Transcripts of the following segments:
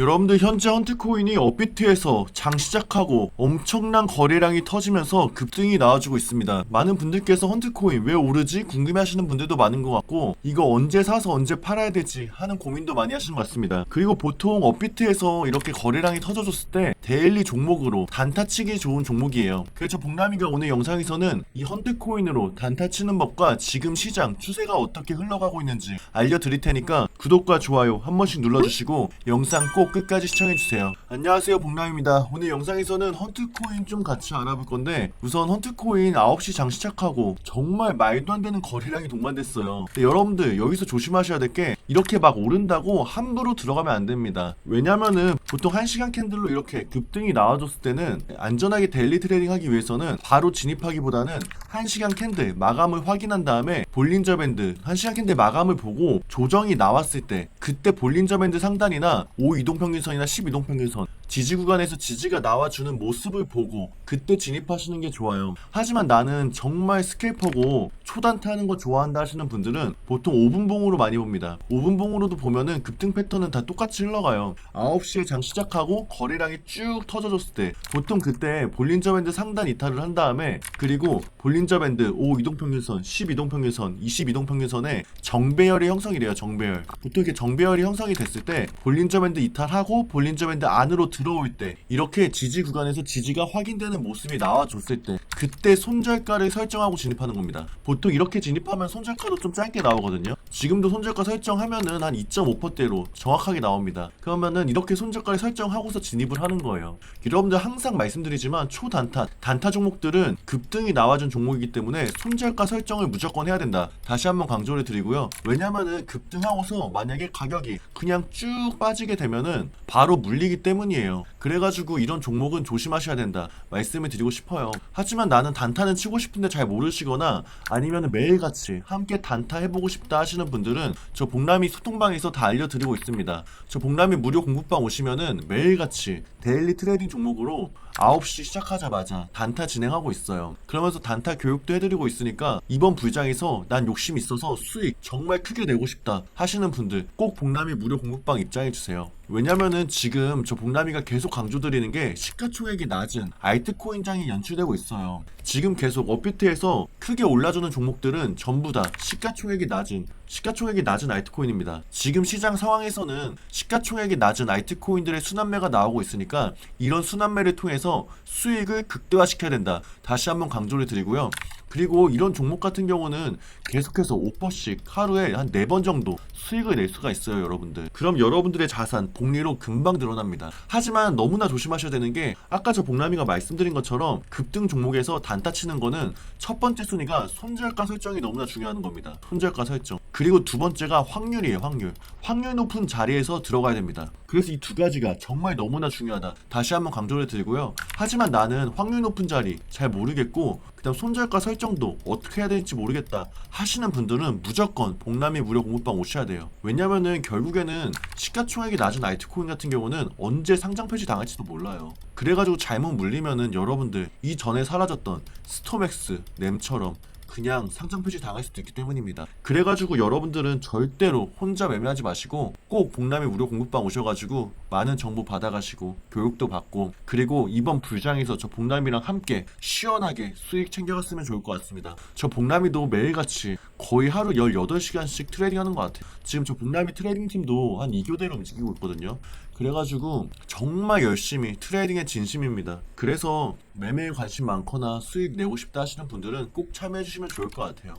여러분들 현재 헌트코인이 업비트에서 장 시작하고 엄청난 거래량이 터지면서 급등이 나와주고 있습니다. 많은 분들께서 헌트코인 왜 오르지 궁금해하시는 분들도 많은 것 같고 이거 언제 사서 언제 팔아야 되지 하는 고민도 많이 하시는 것 같습니다. 그리고 보통 업비트에서 이렇게 거래량이 터져줬을 때 데일리 종목으로 단타 치기 좋은 종목이에요. 그래서 복남이가 오늘 영상에서는 이 헌트코인으로 단타 치는 법과 지금 시장 추세가 어떻게 흘러가고 있는지 알려드릴 테니까 구독과 좋아요 한 번씩 눌러주시고 영상 꼭 끝까지 시청해주세요. 안녕하세요 복남입니다. 오늘 영상에서는 헌트코인 좀 같이 알아볼 건데 우선 헌트코인 9시 장 시작하고 정말 말도 안 되는 거래량이 동반됐어요. 여러분들 여기서 조심하셔야 될 게 이렇게 막 오른다고 함부로 들어가면 안 됩니다. 왜냐면은 보통 1시간 캔들로 이렇게 급등이 나와줬을 때는 안전하게 데일리 트레이딩 하기 위해서는 바로 진입하기보다는 1시간 캔들 마감을 확인한 다음에 볼린저 밴드 1시간 캔들 마감을 보고 조정이 나왔을 때 그때 볼린저 밴드 상단이나 5 이동평균선이나 10 이동평균선 지지 구간에서 지지가 나와주는 모습을 보고 그때 진입하시는 게 좋아요. 하지만 나는 정말 스케이퍼고 초단타 하는 거 좋아한다 하시는 분들은 보통 5분봉으로 많이 봅니다. 5분봉으로도 보면은 급등 패턴은 다 똑같이 흘러가요. 9시에 장 시작하고 거래량이 쭉 터져줬을 때 보통 그때 볼린저 밴드 상단 이탈을 한 다음에 그리고 볼린저 밴드 5 이동평균선, 10 이동평균선, 20 이동평균선에 정배열이 형성이 돼요. 정배열. 보통 이렇게 정배열이 형성이 됐을 때 볼린저 밴드 이탈하고 볼린저 밴드 안으로 들어올 때 이렇게 지지 구간에서 지지가 확인되는 모습이 나와줬을 때 그때 손절가를 설정하고 진입하는 겁니다. 보통 이렇게 진입하면 손절가도 좀 짧게 나오거든요. 지금도 손절가 설정하면은 한 2.5%대로 정확하게 나옵니다. 그러면은 이렇게 손절가를 설정하고서 진입을 하는 거예요. 여러분들 항상 말씀드리지만 초단타, 단타 종목들은 급등이 나와준 종목이기 때문에 손절가 설정을 무조건 해야 된다. 다시 한번 강조를 드리고요. 왜냐면은 급등하고서 만약에 가격이 그냥 쭉 빠지게 되면은 바로 물리기 때문이에요. 그래가지고 이런 종목은 조심하셔야 된다. 말씀을 드리고 싶어요. 하지만 나는 단타는 치고 싶은데 잘 모르시거나 아니면 매일같이 함께 단타 해보고 싶다 하시는 분들은 저 복남이 소통방에서 다 알려드리고 있습니다. 저 복남이 무료 공부방 오시면은 매일같이 데일리 트레이딩 종목으로 9시 시작하자마자 단타 진행하고 있어요. 그러면서 단타 교육도 해드리고 있으니까 이번 불장에서 난 욕심 있어서 수익 정말 크게 내고 싶다 하시는 분들 꼭 복남이 무료 공부방 입장해주세요. 왜냐면은 지금 저 복남이가 계속 강조드리는 게 시가총액이 낮은 알트코인장이 연출되고 있어요. 지금 계속 업비트에서 크게 올라주는 종목들은 전부 다 시가총액이 낮은 시가총액이 낮은 알트코인입니다. 지금 시장 상황에서는 시가총액이 낮은 알트코인들의 순환매가 나오고 있으니까 이런 순환매를 통해서 수익을 극대화시켜야 된다. 다시 한번 강조를 드리고요. 그리고 이런 종목 같은 경우는 계속해서 5%씩 하루에 한 4번 정도 수익을 낼 수가 있어요, 여러분들. 그럼 여러분들의 자산, 복리로 금방 늘어납니다. 하지만 너무나 조심하셔야 되는 게 아까 저 복남이가 말씀드린 것처럼 급등 종목에서 단타 치는 거는 첫 번째 순위가 손절가 설정이 너무나 중요한 겁니다. 손절가 설정. 그리고 두 번째가 확률이에요, 확률. 확률 높은 자리에서 들어가야 됩니다. 그래서 이 두 가지가 정말 너무나 중요하다. 다시 한번 강조를 드리고요. 하지만 나는 확률 높은 자리 잘 모르겠고 그다음 손절가 설정도 어떻게 해야 될지 모르겠다 하시는 분들은 무조건 복남이 무료 공부방 오셔야 돼요. 왜냐면은 결국에는 시가총액이 낮은 알트코인 같은 경우는 언제 상장 폐지 당할지도 몰라요. 그래가지고 잘못 물리면은 여러분들 이전에 사라졌던 스토맥스, 램처럼 그냥 상장 폐지 당할 수도 있기 때문입니다. 그래가지고 여러분들은 절대로 혼자 매매하지 마시고 꼭 복남의 무료 공부방 오셔가지고 많은 정보 받아가시고 교육도 받고 그리고 이번 불장에서 저 복남이랑 함께 시원하게 수익 챙겨갔으면 좋을 것 같습니다. 저 복남이도 매일같이 거의 하루 18시간씩 트레이딩 하는 것 같아요. 지금 저 복남이 트레이딩 팀도 한 2교대로 움직이고 있거든요. 그래가지고 정말 열심히 트레이딩에 진심입니다. 그래서 매매에 관심 많거나 수익 내고 싶다 하시는 분들은 꼭 참여해 주시면 좋을 것 같아요.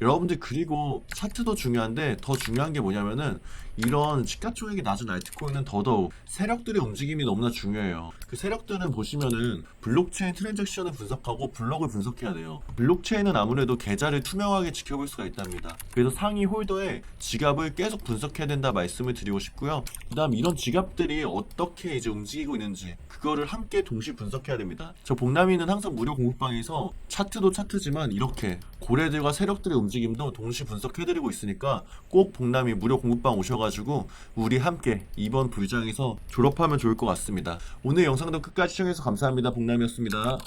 여러분들 그리고 차트도 중요한데 더 중요한 게 뭐냐면은 이런 시가 총액이 낮은 알트코인은 더더욱 세력들의 움직임이 너무나 중요해요. 그 세력들은 보시면은 블록체인 트랜잭션을 분석하고 블록을 분석해야 돼요. 블록체인은 아무래도 계좌를 투명하게 지켜볼 수가 있답니다. 그래서 상위 홀더의 지갑을 계속 분석해야 된다 말씀을 드리고 싶고요. 그다음 이런 지갑들이 어떻게 이제 움직이고 있는지 그거를 함께 동시 분석해야 됩니다. 저 복남이는 항상 무료 공부방에서 차트도 차트지만 이렇게 고래들과 세력들의 움직임 도 동시 분석해드리고 있으니까 꼭 복남이 무료 공부방 오셔가지고 우리 함께 이번 불장에서 졸업하면 좋을 것 같습니다. 오늘 영상도 끝까지 시청해서 감사합니다. 복남이었습니다.